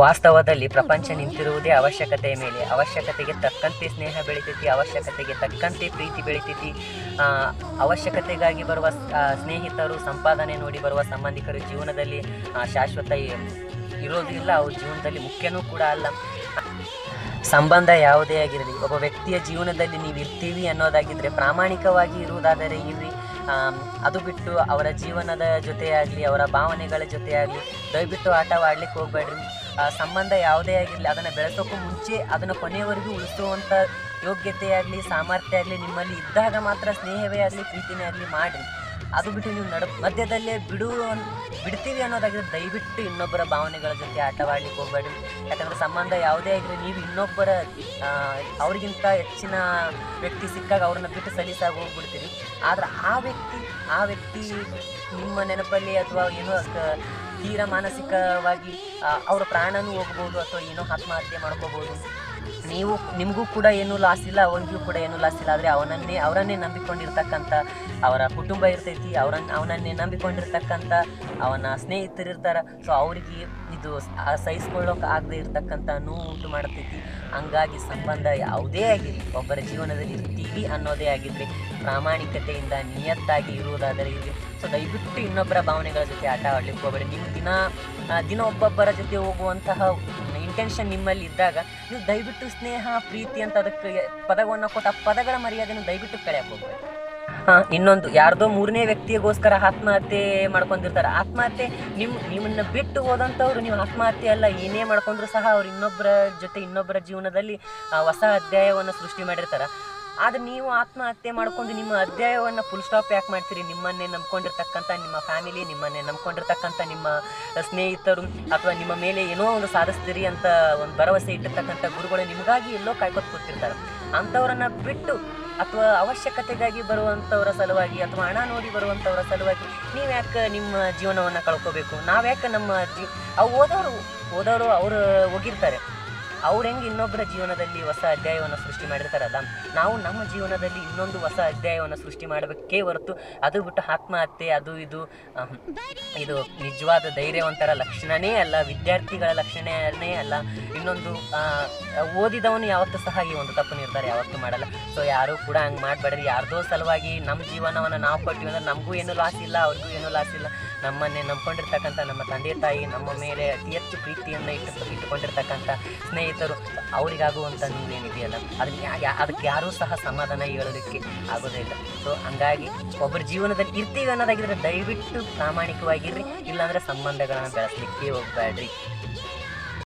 ವಾಸ್ತವದಲ್ಲಿ ಪ್ರಪಂಚ ನಿಂತಿರುವುದೇ ಅವಶ್ಯಕತೆಯ ಮೇಲೆ. ಅವಶ್ಯಕತೆಗೆ ತಕ್ಕಂತೆ ಸ್ನೇಹ ಬೆಳಿತೈತಿ, ಅವಶ್ಯಕತೆಗೆ ತಕ್ಕಂತೆ ಪ್ರೀತಿ ಬೆಳಿತೈತಿ. ಅವಶ್ಯಕತೆಗಾಗಿ ಬರುವ ಸ್ನೇಹಿತರು, ಸಂಪಾದನೆ ನೋಡಿ ಬರುವ ಸಂಬಂಧಿಕರು ಜೀವನದಲ್ಲಿ ಶಾಶ್ವತ ಇರೋದಿಲ್ಲ. ಅವ್ರ ಜೀವನದಲ್ಲಿ ಮುಖ್ಯನೂ ಕೂಡ ಅಲ್ಲ. ಸಂಬಂಧ ಯಾವುದೇ ಆಗಿರಲಿ, ಒಬ್ಬ ವ್ಯಕ್ತಿಯ ಜೀವನದಲ್ಲಿ ನೀವು ಇರ್ತೀವಿ ಅನ್ನೋದಾಗಿದ್ದರೆ ಪ್ರಾಮಾಣಿಕವಾಗಿ ಇರುವುದಾದರೆ ಇರ್ರಿ. ಅದು ಬಿಟ್ಟು ಅವರ ಜೀವನದ ಜೊತೆಯಾಗಲಿ, ಅವರ ಭಾವನೆಗಳ ಜೊತೆಯಾಗಲಿ, ದಯವಿಟ್ಟು ಆಟವಾಡ್ಲಿಕ್ಕೆ ಹೋಗ್ಬೇಡ್ರಿ. ಸಂಬಂಧ ಯಾವುದೇ ಆಗಿರಲಿ, ಅದನ್ನು ಬೆಳೆಸೋಕ್ಕೂ ಮುಂಚೆ ಅದನ್ನು ಕೊನೆಯವರೆಗೂ ಉಳಿಸುವಂಥ ಯೋಗ್ಯತೆ ಆಗಲಿ, ಸಾಮರ್ಥ್ಯ ಆಗಲಿ, ನಿಮ್ಮಲ್ಲಿ ಇದ್ದಾಗ ಮಾತ್ರ ಸ್ನೇಹವೇ ಆಗಲಿ, ಪ್ರೀತಿನೇ ಆಗಲಿ ಮಾಡಿರಿ. ಅದು ಬಿಟ್ಟು ನೀವು ನಡ, ಮಧ್ಯದಲ್ಲೇ ಬಿಡು ಬಿಡ್ತೀವಿ ಅನ್ನೋದಾಗಿದ್ರೆ ದಯವಿಟ್ಟು ಇನ್ನೊಬ್ಬರ ಭಾವನೆಗಳ ಜೊತೆ ಆಟವಾಡ್ಲಿಕ್ಕೆ ಹೋಗ್ಬೇಡಿ ಯಾಕಂದರೆ ಸಂಬಂಧ ಯಾವುದೇ ಆಗಿರಲಿ, ನೀವು ಇನ್ನೊಬ್ಬರ ಅವ್ರಿಗಿಂತ ಹೆಚ್ಚಿನ ವ್ಯಕ್ತಿ ಸಿಕ್ಕಾಗ ಅವ್ರನ್ನ ಬಿಟ್ಟು ಸಲೀಸಾಗಿ ಹೋಗ್ಬಿಡ್ತೀರಿ. ಆದ್ರೆ ಆ ವ್ಯಕ್ತಿ ಆ ವ್ಯಕ್ತಿ ನಿಮ್ಮ ನೆನಪಲ್ಲಿ ಅಥವಾ ಏನೋ ತೀರಾ ಮಾನಸಿಕವಾಗಿ ಅವರ ಪ್ರಾಣನೂ ಹೋಗ್ಬೋದು ಅಥವಾ ಏನೋ ಆತ್ಮಹತ್ಯೆ ಮಾಡ್ಕೋಬೋದು. ನೀವು ನಿಮಗೂ ಕೂಡ ಏನೂ ಲಾಸ್ ಇಲ್ಲ, ಅವನಿಗೂ ಕೂಡ ಏನೂ ಲಾಸ್ ಇಲ್ಲ. ಆದರೆ ಅವನನ್ನೇ, ಅವರನ್ನೇ ನಂಬಿಕೊಂಡಿರ್ತಕ್ಕಂಥ ಅವರ ಕುಟುಂಬ ಇರ್ತೈತಿ ಅವರನ್ನು ಅವನನ್ನೇ ನಂಬಿಕೊಂಡಿರ್ತಕ್ಕಂಥ ಅವನ ಸ್ನೇಹಿತರು ಇರ್ತಾರೆ. ಸೊ ಅವರಿಗೆ ಇದು ಸಹಿಸ್ಕೊಳ್ಳೋಕೆ ಆಗದೆ ಇರತಕ್ಕಂಥ ನೋವು ಉಂಟು ಮಾಡ್ತೈತಿ. ಹಂಗಾಗಿ ಸಂಬಂಧ ಯಾವುದೇ ಆಗಿರಲಿ, ಒಬ್ಬರ ಜೀವನದಲ್ಲಿ ಇರ್ತೀವಿ ಅನ್ನೋದೇ ಆಗಿದ್ರೆ ಪ್ರಾಮಾಣಿಕತೆಯಿಂದ ನಿಯತ್ತಾಗಿ ಇರುವುದಾದರೆ ಇರಲಿ. ಸೊ ದಯವಿಟ್ಟು ಇನ್ನೊಬ್ಬರ ಭಾವನೆಗಳ ಜೊತೆ ಆಟ ಆಡಲಿಕ್ಕೆ ಹೋಗಬೇಡಿ. ನೀವು ದಿನ ದಿನ ಒಬ್ಬೊಬ್ಬರ ಜೊತೆ ಹೋಗುವಂತಹ ಇಂಟೆನ್ಷನ್ ನಿಮ್ಮಲ್ಲಿ ಇದ್ದಾಗ, ನೀವು ದಯವಿಟ್ಟು ಸ್ನೇಹ, ಪ್ರೀತಿ ಅಂತ ಅದಕ್ಕೆ ಪದವನ್ನು ಕೊಟ್ಟು ಆ ಪದಗಳ ಮರ್ಯಾದೆಯನ್ನು ದಯವಿಟ್ಟು ಕಳೆಯಕ್ಕೆ ಹೋಗ್ಬೇಡಿ. ಹಾಂ, ಇನ್ನೊಂದು, ಯಾರ್ದೋ ಮೂರನೇ ವ್ಯಕ್ತಿಗೋಸ್ಕರ ಆತ್ಮಹತ್ಯೆ ಮಾಡ್ಕೊಂಡಿರ್ತಾರೆ. ಆತ್ಮಹತ್ಯೆ ನಿಮ್ಮ ನಿಮ್ಮನ್ನು ಬಿಟ್ಟು ಹೋದಂಥವ್ರು, ನೀವು ಆತ್ಮಹತ್ಯೆ ಅಲ್ಲ, ಏನೇ ಮಾಡ್ಕೊಂಡ್ರು ಸಹ ಅವ್ರು ಇನ್ನೊಬ್ಬರ ಜೊತೆ ಇನ್ನೊಬ್ಬರ ಜೀವನದಲ್ಲಿ ಹೊಸ ಅಧ್ಯಾಯವನ್ನು ಸೃಷ್ಟಿ ಮಾಡಿರ್ತಾರೆ. ಆದರೆ ನೀವು ಆತ್ಮಹತ್ಯೆ ಮಾಡ್ಕೊಂಡು ನಿಮ್ಮ ಅಧ್ಯಾಯವನ್ನು ಫುಲ್ ಸ್ಟಾಪ್ ಯಾಕೆ ಮಾಡ್ತೀರಿ? ನಿಮ್ಮನ್ನೇ ನಂಬ್ಕೊಂಡಿರ್ತಕ್ಕಂಥ ನಿಮ್ಮ ಫ್ಯಾಮಿಲಿ ನಿಮ್ಮನ್ನೇ ನಂಬ್ಕೊಂಡಿರ್ತಕ್ಕಂಥ ನಿಮ್ಮ ಸ್ನೇಹಿತರು ಅಥವಾ ನಿಮ್ಮ ಮೇಲೆ ಏನೋ ಒಂದು ಸಾಧಿಸ್ತೀರಿ ಅಂತ ಒಂದು ಭರವಸೆ ಇಟ್ಟಿರ್ತಕ್ಕಂಥ ಗುರುಗಳು ನಿಮಗಾಗಿ ಎಲ್ಲೋ ಕಾಯ್ಕೊತ್ ಕೂತಿರ್ತಾರೆ. ಅಂಥವ್ರನ್ನ ಬಿಟ್ಟು ಅಥವಾ ಅವಶ್ಯಕತೆಗಾಗಿ ಬರುವಂಥವರ ಸಲುವಾಗಿ ಅಥವಾ ಹಣ ನೋಡಿ ಬರುವಂಥವರ ಸಲುವಾಗಿ ನೀವು ಯಾಕೆ ನಿಮ್ಮ ಜೀವನವನ್ನು ಕಳ್ಕೋಬೇಕು? ನಾವು ಯಾಕೆ ನಮ್ಮ ಜೀ, ಅವು ಓದೋರು ಓದೋರು ಅವರು ಹೋಗಿರ್ತಾರೆ. ಅವ್ರು ಹೆಂಗೆ ಇನ್ನೊಬ್ಬರ ಜೀವನದಲ್ಲಿ ಹೊಸ ಅಧ್ಯಾಯವನ್ನು ಸೃಷ್ಟಿ ಮಾಡಿರ್ತಾರಲ್ಲ ನಾವು ನಮ್ಮ ಜೀವನದಲ್ಲಿ ಇನ್ನೊಂದು ಹೊಸ ಅಧ್ಯಾಯವನ್ನು ಸೃಷ್ಟಿ ಮಾಡಬೇಕೇ ಹೊರತು ಅದು ಬಿಟ್ಟು ಆತ್ಮಹತ್ಯೆ, ಅದು ಇದು ಇದು ನಿಜವಾದ ಧೈರ್ಯವಂತರ ಲಕ್ಷಣನೇ ಅಲ್ಲ, ವಿದ್ಯಾರ್ಥಿಗಳ ಲಕ್ಷಣನೇ ಅಲ್ಲ, ಇನ್ನೊಂದು ಓದಿದವನು ಯಾವತ್ತೂ ಸಹ ಈ ಒಂದು ತಪ್ಪು ನಿರ್ಧಾರ ಯಾವತ್ತೂ ಮಾಡಲ್ಲ. ಸೊ ಯಾರೂ ಕೂಡ ಹಂಗೆ ಮಾಡಬೇಡ್ರಿ. ಯಾರ್ದೋ ಸಲುವಾಗಿ ನಮ್ಮ ಜೀವನವನ್ನು ನಾವು ಕೊಟ್ಟಿವಿ ಅಂದ್ರೆ ನಮಗೂ ಏನು ಲಾಸ್ ಇಲ್ಲ, ಅವ್ರಿಗೂ ಏನೂ ಲಾಸ್ ಇಲ್ಲ. ನಮ್ಮನ್ನೇ ನಂಬ್ಕೊಂಡಿರ್ತಕ್ಕಂಥ ನಮ್ಮ ತಂದೆ ತಾಯಿ, ನಮ್ಮ ಮೇಲೆ ಅತಿ ಹೆಚ್ಚು ಪ್ರೀತಿಯನ್ನು ಇಟ್ಟು ಇಟ್ಟುಕೊಂಡಿರ್ತಕ್ಕಂಥ ಸ್ನೇಹಿತರು ಅವರಿಗಾಗುವಂಥ ನೀವೇನಿದೆಯಲ್ಲ ಅದನ್ನ ಅದಕ್ಕೆ ಯಾರೂ ಸಹ ಸಮಾಧಾನ ಹೇಳೋದಕ್ಕೆ ಆಗೋದೇ ಇಲ್ಲ. ಸೊ ಹಂಗಾಗಿ ಒಬ್ಬರ ಜೀವನದಲ್ಲಿ ಇರ್ತೀವಿ ಅನ್ನೋದಾಗಿದ್ರೆ ದಯವಿಟ್ಟು ಪ್ರಾಮಾಣಿಕವಾಗಿರ್ರಿ, ಇಲ್ಲಾಂದರೆ ಸಂಬಂಧಗಳನ್ನು ಬೆಳೆಸಲಿಕ್ಕೆ ಹೋಗಬೇಡ್ರಿ